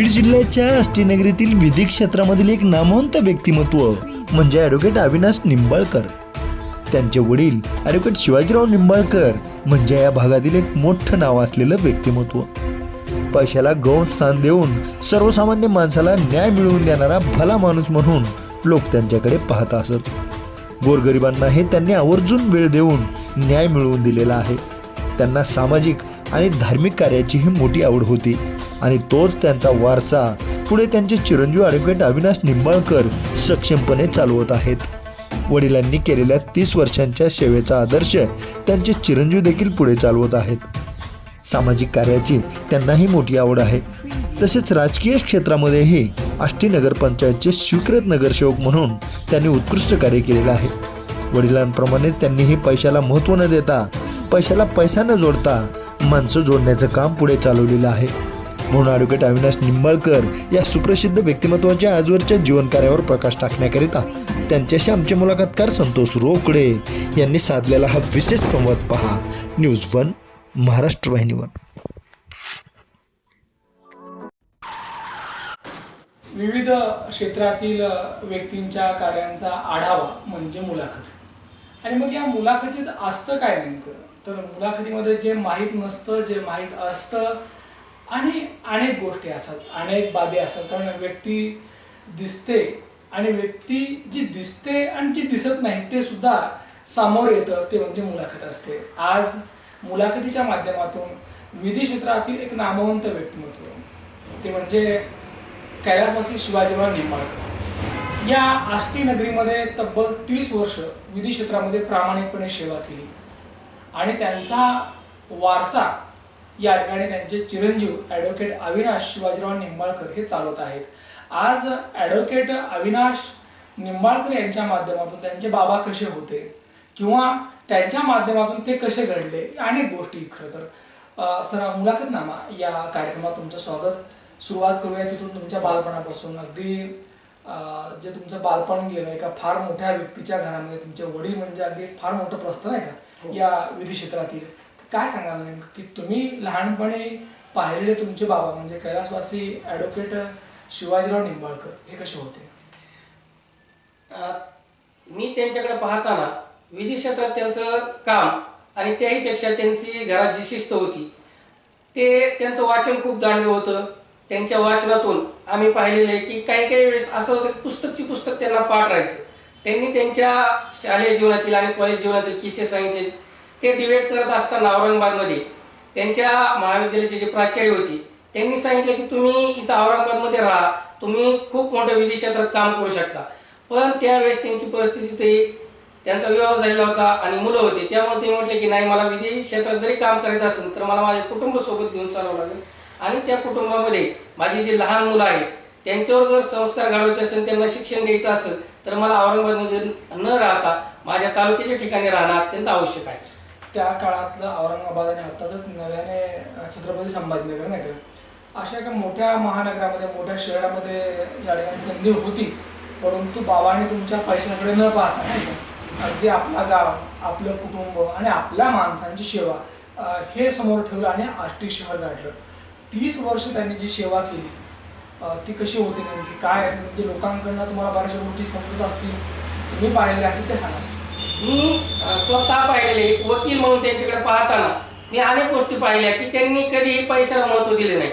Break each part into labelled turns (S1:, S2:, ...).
S1: बीड जिल्ह्याच्या अष्टीनगरीतील विधी क्षेत्रामधील एक नामवंत व्यक्तिमत्व म्हणजे ॲडव्होकेट अविनाश निंबाळकर. त्यांचे वडील ॲडव्होकेट शिवाजीराव निंबाळकर म्हणजे या भागातील एक मोठं नाव असलेलं व्यक्तिमत्व. पैशाला गौण स्थान देऊन सर्वसामान्य माणसाला न्याय मिळवून देणारा भला माणूस म्हणून लोक त्यांच्याकडे पाहत असत. गोरगरिबांना हे त्यांनी आवर्जून वेळ देऊन न्याय मिळवून दिलेला आहे. त्यांना सामाजिक आणि धार्मिक कार्याचीही मोठी आवड होती. आणि तोच त्यांचा वारसा. पुढे त्यांचे चिरंजीव ॲडव्होकेट अविनाश निंबाळकर सक्षमपणे चालवत आहेत. वडिलांनी केलेल्या तीस वर्षांच्या सेवेचा आदर्श त्यांचे चिरंजीव देखील पुढे चालवत आहेत. सामाजिक कार्याची त्यांनाही मोठी आवड आहे. तसेच राजकीय क्षेत्रामध्येही आष्टी नगरपंचायतचे स्वीकृत नगरसेवक म्हणून त्यांनी उत्कृष्ट कार्य केलेलं आहे. वडिलांप्रमाणे त्यांनीही पैशाला महत्त्व न देता पैशाला पैसा न जोडता माणसं जोडण्याचं काम पुढे चालवलेलं आहे. म्हणून ॲडव्होकेट अविनाश निंबाळकर या सुप्रसिद्ध व्यक्तिमत्वाच्या आजवरच्या जीवनकार्यावर प्रकाश टाकण्याकरिता त्यांच्याशी आमचे मुलाखतकार संतोष रोकडे यांनी साधलेला हा विशेष संवाद पहा. न्यूज वन महाराष्ट्र वाहिनीवर
S2: विविध क्षेत्रातील व्यक्तींच्या कार्यांचा आढावा म्हणजे मुलाखत. आणि मग या मुलाखतीत असतं काय नेमकं? तर मुलाखतीमध्ये जे माहीत नसतं जे माहीत असतं आणि अनेक गोष्टी असतात अनेक बाबी असतात. कारण व्यक्ती दिसते आणि व्यक्ती जी दिसते आणि जी दिसत नाही ते सुद्धा समोर येतं ते म्हणजे मुलाखत असते. आज मुलाखतीच्या माध्यमातून विधी क्षेत्रातील एक नामवंत व्यक्तिमत्व ते म्हणजे कैलासवासी शिवाजीराव निंबाळकर. या आष्टी नगरीमध्ये तब्बल तीस वर्ष विधी क्षेत्रामध्ये प्रामाणिकपणे सेवा केली. आणि त्यांचा वारसा या ठिकाणी त्यांचे चिरंजीव ॲडव्होकेट अविनाश शिवाजीराव निंबाळकर हे चालवत आहेत. आज ॲडव्होकेट अविनाश निंबाळकर यांच्या माध्यमातून त्यांचे बाबा कसे होते? किंवा त्यांच्या माध्यमातून ते कसे घडले? अनेक गोष्टी खरं तर सर मुलाखतनामा या कार्यक्रमात तुमचं स्वागत. सुरुवात करूया तिथून तुमच्या बालपणापासून. अगदी जे तुमचं बालपण गेलं एका फार मोठ्या व्यक्तीच्या घरामध्ये तुमचे वडील म्हणजे अगदी फार मोठं प्रश्न नाही का? या विधी क्षेत्रातील. काय सांगाल नेमकं? की तुम्ही लहानपणी पाहिलेले तुमचे बाबा म्हणजे कैलासवासी ॲडव्होकेट शिवाजीराव निंबाळकर हे कसे होते?
S3: अ, मी त्यांच्याकडे पाहताना विधी क्षेत्रात त्यांचं काम आणि त्याहीपेक्षा त्यांची घरात जी शिस्त होती ते त्यांचं वाचन खूप जाणलं होतं. त्यांच्या वाचनातून आम्ही पाहिलेलं आहे की काही काही वेळेस असं होतं की पुस्तकची पुस्तक त्यांना पाठ राहायचं. त्यांनी त्यांच्या शालेय जीवनातील आणि कॉलेज जीवनातील किस्से सांगितले. ते डिबेट करत असताना औरंगाबादमध्ये त्यांच्या महाविद्यालयाची जी प्राचार्य होती त्यांनी सांगितलं की तुम्ही इथं औरंगाबादमध्ये राहा तुम्ही खूप मोठं विधी क्षेत्रात काम करू शकता. पण त्यावेळेस त्यांची परिस्थिती ते त्यांचा विवाह झालेला होता आणि मुलं होती. त्यामुळे ते म्हटले की नाही मला विधी क्षेत्रात जरी काम करायचं असेल तर मला माझ्या कुटुंब सोबत घेऊन चालावं लागेल. आणि त्या कुटुंबामध्ये माझी जी लहान मुलं आहेत त्यांच्यावर जर संस्कार घडवायचे असेल त्यांना शिक्षण द्यायचं असेल तर मला औरंगाबादमध्ये न राहता माझ्या तालुक्याच्या ठिकाणी राहणं अत्यंत आवश्यक आहे.
S2: त्या काळातलं औरंगाबाद आणि आत्ताच नव्याने छत्रपती संभाजीनगर नाही का? अशा एका मोठ्या महानगरामध्ये मोठ्या शहरामध्ये या ठिकाणी संधी होती. परंतु बाबांनी तुमच्या पैशाकडे न पाहता नाही का अगदी आपला गाव आपलं कुटुंब आणि आपल्या माणसांची सेवा हे समोर ठेवलं आणि आष्टी शहर गाठलं तीस वर्ष त्यांनी जी सेवा केली ती कशी होती नेमकी? काय? म्हणजे लोकांकडनं तुम्हाला बऱ्याचशा गोष्टी समजत असतील. तुम्ही पाहिले असेल ते सांगा.
S3: मी स्वतः पाहिलेले एक वकील म्हणून त्यांच्याकडे पाहताना मी अनेक गोष्टी पाहिल्या की त्यांनी कधीही पैशाला महत्त्व दिले नाही.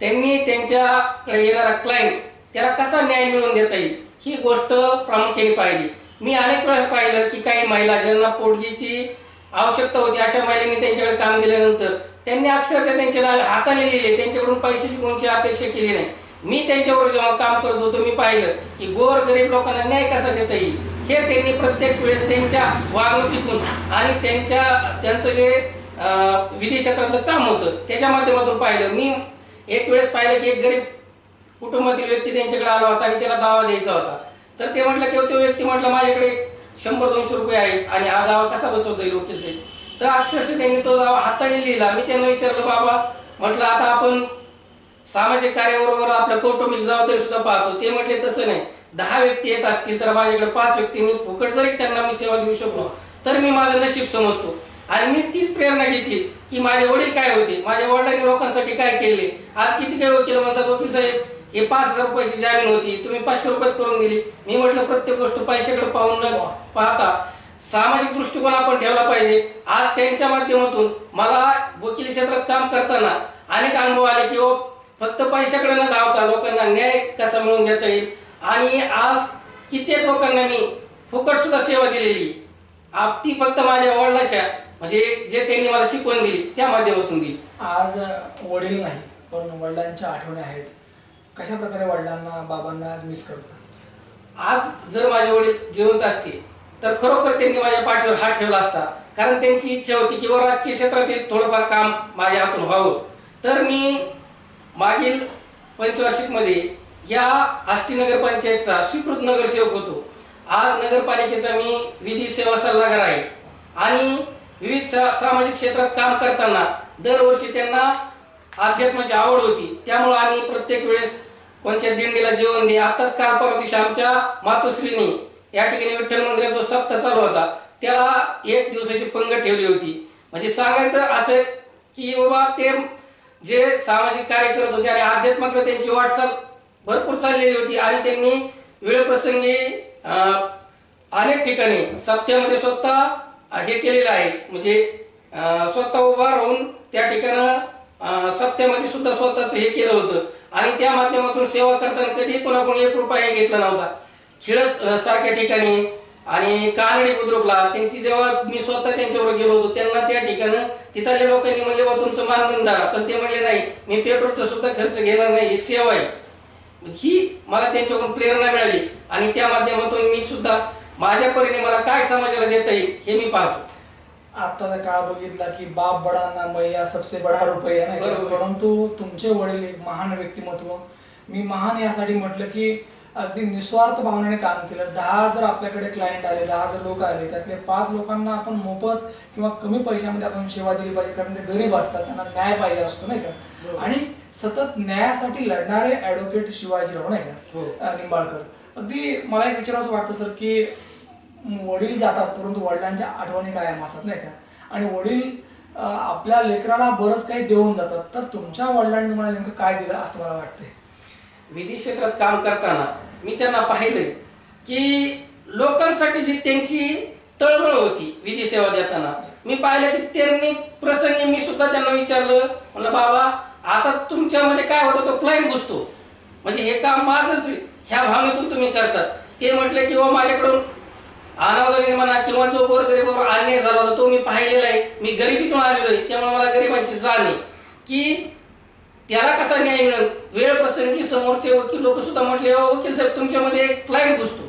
S3: त्यांनी त्यांच्याकडे येणारा क्लायंट त्याला कसा न्याय मिळवून देता येईल ही गोष्ट प्रामुख्याने पाहिली. मी अनेक वेळा पाहिलं की काही महिला ज्यांना पोटगीची आवश्यकता होती अशा महिलांनी त्यांच्याकडे काम केल्यानंतर त्यांनी अक्षरशः त्यांच्या हाताने लिहिले त्यांच्याकडून पैशाची कोणती अपेक्षा केली नाही. मी त्यांच्यावर जेव्हा काम करत होतो मी पाहिलं की गोर गरीब लोकांना न्याय कसा देता येईल? हे त्यांनी प्रत्येक वेळेस त्यांच्या वागणुकीतून आणि त्यांच्या त्यांचं जे विधी क्षेत्रातलं काम होतं त्याच्या माध्यमातून पाहिलं. मी एक वेळेस पाहिलं की एक गरीब कुटुंबातील व्यक्ती त्यांच्याकडे आला होता आणि त्याला दावा द्यायचा होता. तर ते म्हटलं की तो व्यक्ती म्हटलं माझ्याकडे शंभर दोनशे रुपये आहेत आणि हा दावा कसा बसवता येईल वकील साहेब? तर अक्षरशः त्यांनी तो दावा हाताने लिहिला. मी त्यांना विचारलं बाबा म्हटलं आता आपण सामाजिक कार्याबरोबर आपल्या कौटुंबिक जबाबदारी सुद्धा पाहतो. ते म्हटले तसं नाही. दहा व्यक्ती येत असतील तर माझ्याकडे पाच व्यक्तींनी फुकट जरी त्यांना मी सेवा देऊ शकलो तर मी माझं नशीब समजतो. आणि मी तीच प्रेरणा घेतली की माझे वडील काय होते? माझ्या वडिलांनी लोकांसाठी काय केले? आज किती काय वकील म्हणतात वकील साहेब हे पाच हजार रुपयाची जामीन होती तुम्ही पाचशे रुपयात करून दिली. मी म्हटलं प्रत्येक गोष्ट पैशाकडे पाहून न पाहता सामाजिक दृष्टिकोन आपण ठेवला पाहिजे. आज त्यांच्या माध्यमातून मला वकील क्षेत्रात काम करताना अनेक अनुभव आले की हो, फक्त पैशाकडे न धावता लोकांना न्याय कसा मिळवून देता येईल? आणि आज कित्येक लोकांना मी फुकट सुद्धा सेवा दिलेली. आप ती फक्त माझ्या वडिलाच्या म्हणजे जे त्यांनी मला शिकवण दिली त्या माध्यमातून दिली.
S2: आज वडील नाही पण वडिलांच्या आठवणी आहेत. कशा प्रकारे वडिलांना बाबांना आज मिस करतो
S3: आज जर माझे वडील जिवंत असते तर खरोखर त्यांनी माझ्या पाठीवर हात ठेवला असता कारण त्यांची इच्छा होती की बुवा राजकीय क्षेत्रातील थोडंफार काम माझ्या हातून व्हावं. तर मी मागील पंचवार्षिकमध्ये या आष्टी नगरपंचायतचा स्वीकृत नगरसेवक होतो. आज नगरपालिकेचा मी विधी सेवा सल्लागार आहे. आणि विविध सा- सामाजिक क्षेत्रात काम करताना दरवर्षी त्यांना अध्यात्माची आवड होती. त्यामुळं आम्ही प्रत्येक वेळेस कोणत्या दिंडीला जेवण दे आताच काल परवा दिवशी आमच्या मातोश्रीने या ठिकाणी विठ्ठल मंदिरात जो सप्ताह चालू होता. त्याला एक दिवसाची पंग ठेवली होती. म्हणजे सांगायचं असं की बाबा ते जे सामाजिक कार्य करत होते आणि अध्यात्माकडे त्यांची वाटचाल भरपूर चाललेली होती आणि त्यांनी वेळप्रसंगी अनेक ठिकाणी सप्त्यामध्ये स्वतः हे केलेलं आहे. म्हणजे स्वतः उभा राहून त्या ठिकाणं अं, सप्त्यामध्ये सुद्धा स्वतःच हे केलं होतं. आणि त्या माध्यमातून सेवा करताना कधी कोणाकोणी एक रुपया घेतला नव्हता. खिळत सारख्या ठिकाणी आणि कानडी बुद्रुकला त्यांची जेव्हा मी स्वतः त्यांच्यावर गेलो होतो त्यांना त्या ठिकाणं तिथल्या लोकांनी म्हणले व तुमचं मानधन धरा. पण ते म्हणले नाही मी पेट्रोलचा सुद्धा खर्च घेणार नाही ही सेवा आहे. ही मला त्यांच्याकडून प्रेरणा मिळाली. आणि त्या माध्यमातून मी सुद्धा माझ्या परीने मला काय समाजाला देता येईल हे मी पाहतो.
S2: आत्ताचा काळ बघितला की बाप बडा ना मैया सबसे बडा रुपया नाही. परंतु तुमचे वडील एक महान व्यक्तिमत्व. मी महान यासाठी म्हटलं की अगदी निस्वार्थ भावनेने काम केलं. दहा जर आपल्याकडे क्लायंट आले दहा जर लोक आले. त्यातले पाच लोकांना आपण मोफत किंवा कमी पैशामध्ये आपण सेवा दिली पाहिजे कारण ते गरीब असतात त्यांना न्याय पाहिजे असतो नाही का? आणि सतत न्यायासाठी लढणारे ऍडव्होकेट शिवाजीराव नाही
S3: हो.
S2: का अं, निंबाळकर. अगदी मला एक विचारावं वाटतं सर की वडील जातात परंतु वडिलांच्या आठवणी कायम असतात नाही का? आणि वडील आपल्या लेकराला बरंच काही देऊन जातात. तर तुमच्या वडिलांनी तुम्हाला नेमकं काय दिलं असं मला वाटतंय.
S3: विधी क्षेत्रात काम करताना मी त्यांना पाहिलं की लोकांसाठी जी त्यांची तळमळ होती विधी सेवा देताना मी पाहिलं की त्यांनी प्रसंगी मी सुद्धा त्यांना विचारलं म्हणलं बाबा आता तुमच्यामध्ये काय होतं? तो क्लायंट घुसतो म्हणजे हे काम माझंच ह्या भावनेतून तुम्ही करतात. ते म्हटलं की बाबा माझ्याकडून अनावधानी म्हणा किंवा जो गोरगरीबावर अन्याय झाला होता तो मी पाहिलेला आहे. मी गरिबीतून आलेलो आहे. त्यामुळे मला गरिबांची जाण आहे. की त्याला कसा न्याय मिळेल? वेळ प्रसंगी समोरचे वकील लोक सुद्धा म्हटले वकील साहेब तुमच्यामध्ये एक क्लायंट घुसतो.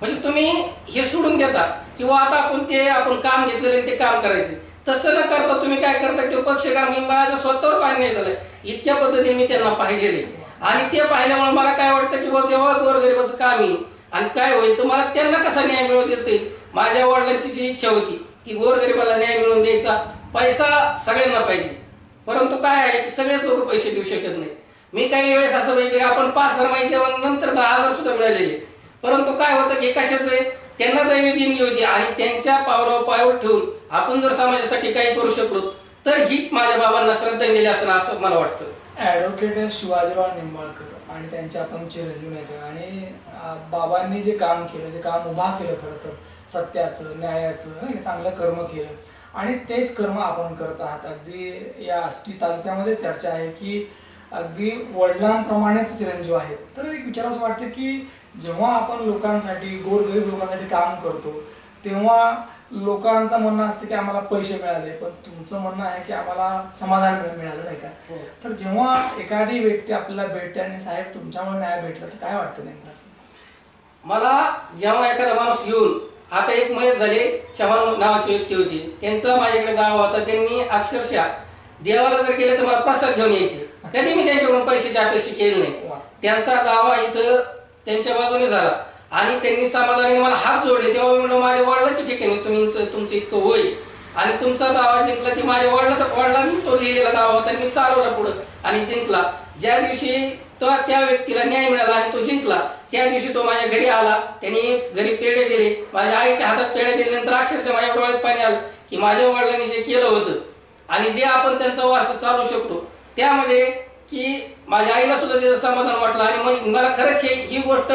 S3: म्हणजे तुम्ही हे सोडून देता किंवा आता आपण ते आपण काम घेतलेले ते काम करायचे तसं न करता तुम्ही काय करता किंवा पक्षकार मी माझ्या स्वतःवरच अन्याय झालाय. इतक्या पद्धतीने मी त्यांना पाहिलेले आणि ते पाहिल्यामुळे मला काय वाटतं की बाबा जेव्हा गोरगरिबाचं काम येईल आणि काय होईल? तर मला त्यांना कसा न्याय मिळवून देता माझ्या वडिलांची जी इच्छा होती की गोरगरिबाला न्याय मिळवून द्यायचा पैसा सगळ्यांना पाहिजे. परंतु काय आहे की सगळेच लोक पैसे देऊ शकत नाही मी काही वेळेस असं बघितलं आपण पाच हजार माहिती नंतर दहा हजार सुद्धा मिळालेले परंतु काय होतं की कशाचं आहे? त्यांना दैवी देणगी होती आणि त्यांच्या पावलावर पायावर ठेवून आपण जर समाजासाठी काही करू शकलो तर हीच माझ्या बाबांना श्रद्धांजली असणं असं मला वाटतं.
S2: ॲडव्होकेट शिवाजीराव निंबाळकर आणि त्यांचे आपण चिरंजीव नेते. आणि बाबांनी जे काम केलं जे काम उभा केलं खरं तर सत्याचं न्यायाचं नाही का, चांगलं कर्म केलं. आणि तेच कर्म आपण करत आहात. अगदी या आष्टी तालुक्यामध्ये चर्चा आहे की अगदी वडिलांप्रमाणेच चिरंजीव आहेत. तर एक विचारावं वाटतं की जेव्हा आपण लोकांसाठी गोरगरीब लोकांसाठी काम करतो तेव्हा लोकांचं म्हणणं असतं की आम्हाला पैसे मिळाले पण तुमचं म्हणणं आहे की आम्हाला समाधान मिळ- मिळालं नाही का?
S3: हो.
S2: तर जेव्हा एखादी व्यक्ती आपल्याला भेटते आणि साहेब तुमच्यामुळे न्याय भेटला तर काय वाटतं नेमकं असं?
S3: मला जेव्हा एखादा माणूस येऊन आता एक मयत झाले चव्हाण नावाची व्यक्ती होती. त्यांचा माझ्याकडे दावा होता. त्यांनी अक्षरशः देवाला जर गेले तर मला प्रसाद घेऊन यायचे. कधी मी त्यांच्याकडून पैशाची अपेक्षा केली नाही. त्यांचा दावा इथं त्यांच्या बाजूने झाला. आणि त्यांनी समाधानाने मला हात जोडले. तेव्हा मी म्हणलं माझ्या वडिलाच्या ठिकाणी तुम्ही तुमचं इतकं होईल आणि तुमचा दावा जिंकला ती माझ्या वडिलाचा वडिलांनी तो लिहिलेला दावा होता. आणि मी चालवला पुढं आणि जिंकला. ज्या दिवशी तो त्या व्यक्तीला न्याय मिळाला आणि तो जिंकला. त्या दिवशी तो माझ्या घरी आला. त्यांनी घरी पेढे दिले. माझ्या आईच्या हातात पेढे दिल्यानंतर अक्षरशः माझ्या डोळ्यात पाणी आलं की माझ्या वडिलांनी जे केलं होतं आणि जे आपण त्यांचा वारसा चालू शकतो त्यामध्ये की माझ्या आईला सुद्धा त्याचं समाधान वाटलं आणि मग मला खरंच हे ही गोष्ट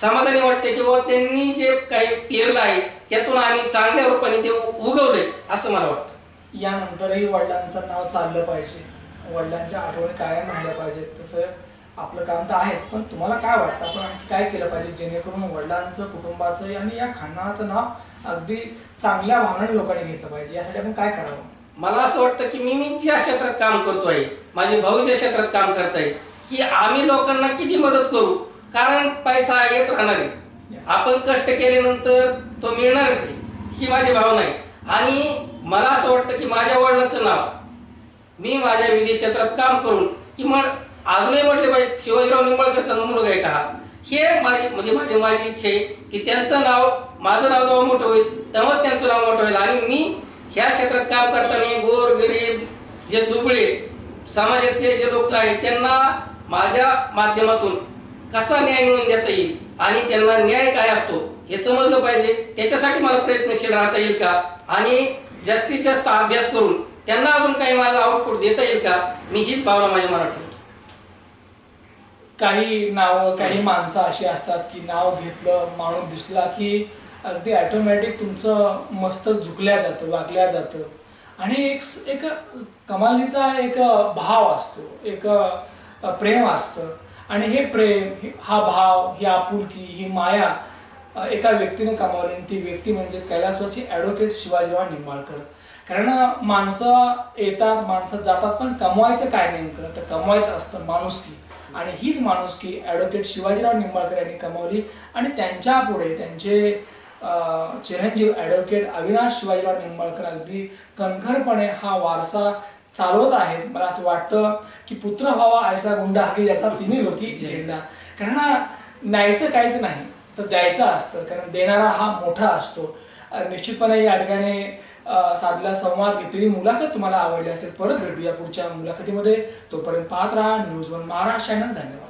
S3: समाधानी वाटते की बाबा त्यांनी जे काही पेरलं आहे त्यातून आम्ही चांगल्या रूपाने ते उगवले असं मला वाटतं.
S2: यानंतरही वडिलांचं नाव चाललं पाहिजे. वडिलांच्या आठवणी कायम राहिल्या पाहिजेत. तसं आपलं काम तर आहेच पण तुम्हाला काय वाटतं? आपण आणखी काय केलं पाहिजे जेणेकरून वडिलांचं कुटुंबाचं आणि या खानदानाचं नाव अगदी चांगल्या भावनाने लोकांनी घेतलं पाहिजे? यासाठी आपण काय करावं?
S3: मला असं वाटतं की मी मी ज्या क्षेत्रात काम करतो आहे माझे भाऊ ज्या क्षेत्रात काम करत आहे की आम्ही लोकांना किती मदत करू? कारण पैसा येत राहणार आहे. आपण कष्ट केल्यानंतर तो मिळणारच आहे. ही माझी भावना आहे. आणि मला असं वाटतं की माझ्या वडिलांचं नाव मी माझ्या विधी क्षेत्रात काम करून की मग अजूनही म्हटले पाहिजे शिवाजीराव निंबाळकरचा मुलगा आहे का? हा? हे माझी म्हणजे माझी माझी इच्छा आहे की त्यांचं नाव माझं नाव जेव्हा मोठं होईल तेव्हाच त्यांचं नाव मोठं होईल. आणि मी ह्या क्षेत्रात काम करताना गोर गरीब जे दुबळे समाजातले जे लोक आहेत त्यांना माझ्या माध्यमातून कसा न्याय मिळवून देता येईल आणि त्यांना न्याय काय असतो हे समजलं पाहिजे. त्याच्यासाठी मला प्रयत्नशील राहता येईल का? आणि जास्तीत जास्त अभ्यास करून त्यांना अजून काही माझा आउटपुट देता येईल का? मी हीच भावना माझ्या मनात ठेवतो.
S2: काही नावं काही माणसं अशी असतात की नाव घेतलं माणूस दिसला की अगदी ॲटोमॅटिक तुमचं मस्तक झुकल्या जातं वागल्या जातं. आणि एक एक कमालीचा एक भाव असतो एक प्रेम असतं. आणि हे प्रेम हा भाव ही आपुलकी ही माया एका व्यक्तीने कमावली आणि ती व्यक्ती म्हणजे कैलासवासी ॲडव्होकेट शिवाजीराव निंबाळकर. कारण माणसं येतात माणसं जातात पण कमवायचं काय नेमकं? तर कमवायचं असतं माणुसकी. आणि हीच माणुसकी ॲडव्होकेट शिवाजीराव निंबाळकर यांनी कमावली. आणि त्यांच्या पुढे त्यांचे चिरंजीव ॲडव्होकेट अविनाश शिवाजीराव निंबाळकर अगदी कणखरपणे हा वारसा चालवत आहेत. मला असं वाटतं की पुत्र व्हावा ऐसा गुंडा की याचा तिन्ही लोकी झेंडा. कारण न्यायचं काहीच नाही तर द्यायचं असतं. कारण देणारा हा मोठा असतो. निश्चितपणे या ठिकाणी साधला संवाद घेतलेली मुलाखत तुम्हाला आवडली असेल परत भेटूया पुढच्या मुलाखतीमध्ये. तोपर्यंत पाहत राहा न्यूज वन महाराष्ट्र चॅनल धन्यवाद.